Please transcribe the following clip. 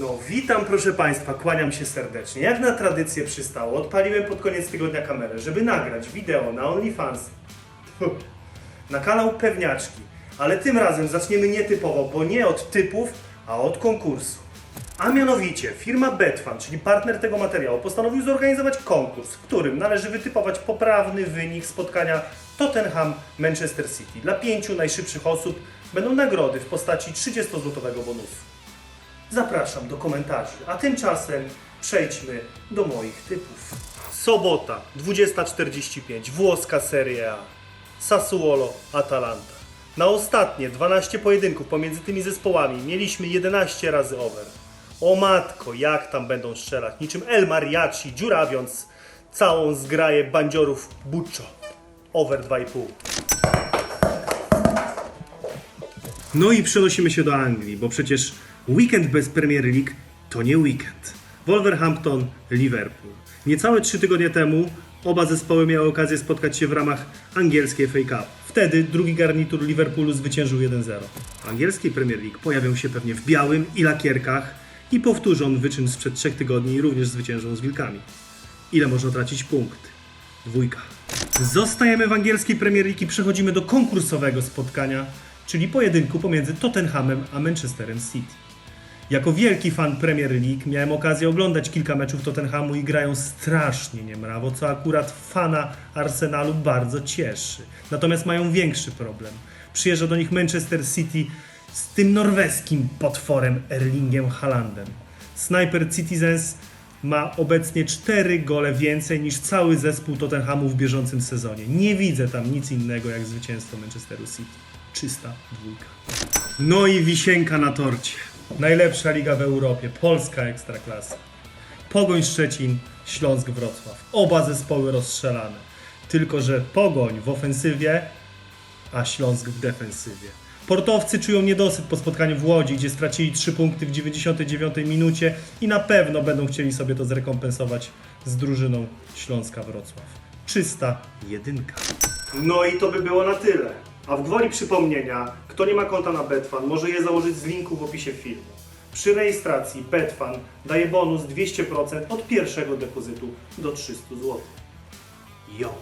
No, witam proszę Państwa, kłaniam się serdecznie. Jak na tradycję przystało, odpaliłem pod koniec tygodnia kamerę, żeby nagrać wideo na OnlyFans. Na kanał Pewniaczki. Ale tym razem zaczniemy nietypowo, bo nie od typów, a od konkursu. A mianowicie firma Betfan, czyli partner tego materiału, postanowił zorganizować konkurs, w którym należy wytypować poprawny wynik spotkania Tottenham-Manchester City. Dla pięciu najszybszych osób będą nagrody w postaci 30-złotowego bonusu. Zapraszam do komentarzy, a tymczasem przejdźmy do moich typów. Sobota, 20.45, włoska Serie A. Sassuolo, Atalanta. Na ostatnie 12 pojedynków pomiędzy tymi zespołami mieliśmy 11 razy over. O matko, jak tam będą strzelać, niczym El Mariachi, dziurawiąc całą zgraję bandziorów Buccio. Over 2,5. No i przenosimy się do Anglii, bo przecież weekend bez Premier League to nie weekend. Wolverhampton, Liverpool. Niecałe trzy tygodnie temu oba zespoły miały okazję spotkać się w ramach angielskiej FA Cup. Wtedy drugi garnitur Liverpoolu zwyciężył 1-0. W angielskiej Premier League pojawią się pewnie w białym i lakierkach i powtórzą wyczyn sprzed trzech tygodni i również zwyciężą z Wilkami. Ile można tracić punkt? Dwójka. Zostajemy w angielskiej Premier League i przechodzimy do konkursowego spotkania, czyli pojedynku pomiędzy Tottenhamem a Manchesterem City. Jako wielki fan Premier League miałem okazję oglądać kilka meczów Tottenhamu i grają strasznie niemrawo, co akurat fana Arsenalu bardzo cieszy. Natomiast mają większy problem. Przyjeżdża do nich Manchester City z tym norweskim potworem Erlingiem Haalandem. Sniper Citizens ma obecnie 4 gole więcej niż cały zespół Tottenhamu w bieżącym sezonie. Nie widzę tam nic innego jak zwycięstwo Manchesteru City. Czysta dwójka. No i wisienka na torcie. Najlepsza liga w Europie, polska ekstraklasa. Pogoń Szczecin, Śląsk Wrocław. Oba zespoły rozstrzelane. Tylko, że Pogoń w ofensywie, a Śląsk w defensywie. Portowcy czują niedosyt po spotkaniu w Łodzi, gdzie stracili 3 punkty w 99 minucie i na pewno będą chcieli sobie to zrekompensować z drużyną Śląska Wrocław. Czysta jedynka. No i to by było na tyle. A w gwoli przypomnienia, kto nie ma konta na Betfan, może je założyć z linku w opisie filmu. Przy rejestracji Betfan daje bonus 200% od pierwszego depozytu do 300 zł. Jo!